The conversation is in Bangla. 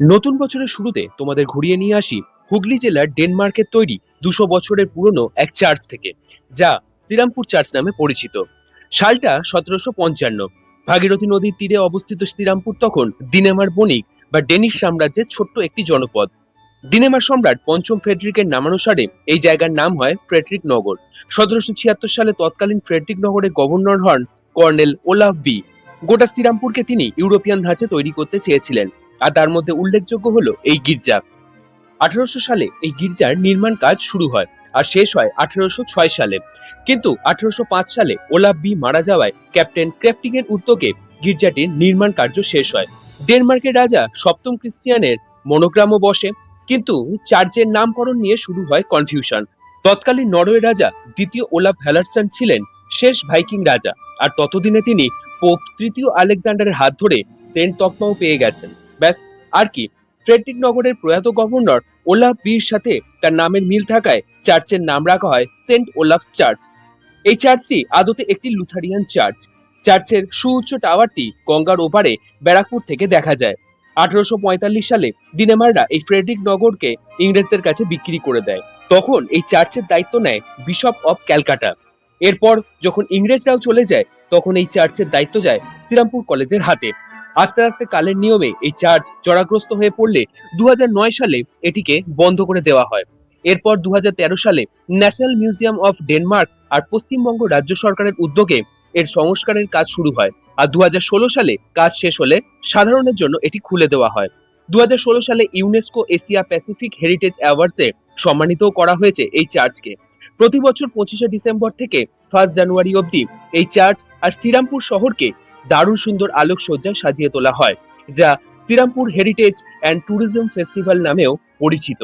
নতুন বছরের শুরুতে তোমাদের ঘুরিয়ে নিয়ে আসি হুগলি জেলার ডেনমার্কের তৈরি দুশো বছরের পুরনো এক চার্চ থেকে, যা শ্রীরামপুর চার্চ নামে পরিচিত। সালটা সতেরোশো পঞ্চান্ন। ভাগীরথী নদীর তীরে অবস্থিত শ্রীরামপুর তখন দিনেমার বণিক বা ডেনিশ সাম্রাজ্যের ছোট্ট একটি জনপদ। দিনেমার সম্রাট পঞ্চম ফ্রেডরিকের নামানুসারে এই জায়গার নাম হয় ফ্রেডরিক নগর। সতেরোশো ছিয়াত্তর সালে তৎকালীন ফ্রেডরিক নগরের গভর্নর হন কর্নেল ওলাফ বি। গোটা শ্রীরামপুরকে তিনি ইউরোপিয়ান ধাঁচে তৈরি করতে চেয়েছিলেন। আর তার মধ্যে উল্লেখযোগ্য হলো এই গির্জা। আঠারোশো সালে এই গির্জার নির্মাণ কাজ শুরু হয় আর শেষ হয় আঠারোশো ছয় সালে। কিন্তু আঠারোশো পাঁচ সালে ওলাফ বি মারা যাওয়ায় ক্যাপ্টেন ক্র্যাপটিং এর উদ্যোগে গির্জাটির নির্মাণ কার্য শেষ হয়। ডেনমার্কের রাজা সপ্তম ক্রিশ্চিয়ানের মনোগ্রামও বসে, কিন্তু চার্চের নামকরণ নিয়ে শুরু হয় কনফিউশন। তৎকালীন নরওয়ে রাজা দ্বিতীয় ওলাভ হ্যালারসন ছিলেন, শেষ ভাইকিং রাজা, আর ততদিনে তিনি পোপ তৃতীয় আলেকজান্ডারের হাত ধরে সেন্ট তকমাও পেয়ে গেছেন। ব্যাস, আর কি। ফ্রেডরিক নগরের প্রয়াত গভর্নর ওলাফ বীর সাথে তার নামের মিল থাকায় চার্চের নাম রাখা হয় সেন্ট ওলাফ চার্চ। এই চার্চটি আদতে একটি লুথারিয়ান চার্চ। চার্চের সুউচ্চ টাওয়ারটি গঙ্গার ওপারে ব্যারাকপুর থেকে দেখা যায়। আঠারোশো পঁয়তাল্লিশ সালে ডিনেমাররা এই ফ্রেডরিক নগরকে ইংরেজদের কাছে বিক্রি করে দেয়। তখন এই চার্চের দায়িত্ব নেয় বিশপ অব ক্যালকাটা। এরপর যখন ইংরেজরাও চলে যায়, তখন এই চার্চের দায়িত্ব যায় শ্রীরামপুর কলেজের হাতে। আস্তে আস্তে কালের নিয়মে এই চার্চ জরাগ্রস্ত হয়ে পড়লে দু সালে এটিকে বন্ধ করে দেওয়া হয়। এরপর দু সালে ন্যাশনাল মিউজিয়াম অফ ডেনমার্ক আর পশ্চিমবঙ্গ রাজ্য সরকারের উদ্যোগে এর সংস্কারের কাজ শুরু হয় আর দু সালে কাজ শেষ হলে সাধারণের জন্য এটি খুলে দেওয়া হয়। দু হাজার ষোলো সালে ইউনেস্কো এশিয়া প্যাসিফিক হেরিটেজ অ্যাওয়ার্ডসে সম্মানিতও করা হয়েছে এই চার্চকে প্রতি বছর পঁচিশে ডিসেম্বর থেকে ফার্স্ট জানুয়ারি অবধি এই চার্চ আর শ্রীরামপুর শহরকে দারুণ সুন্দর আলোকসজ্জায় সাজিয়ে তোলা হয় যা Srirampur Heritage and Tourism Festival নামেও পরিচিত।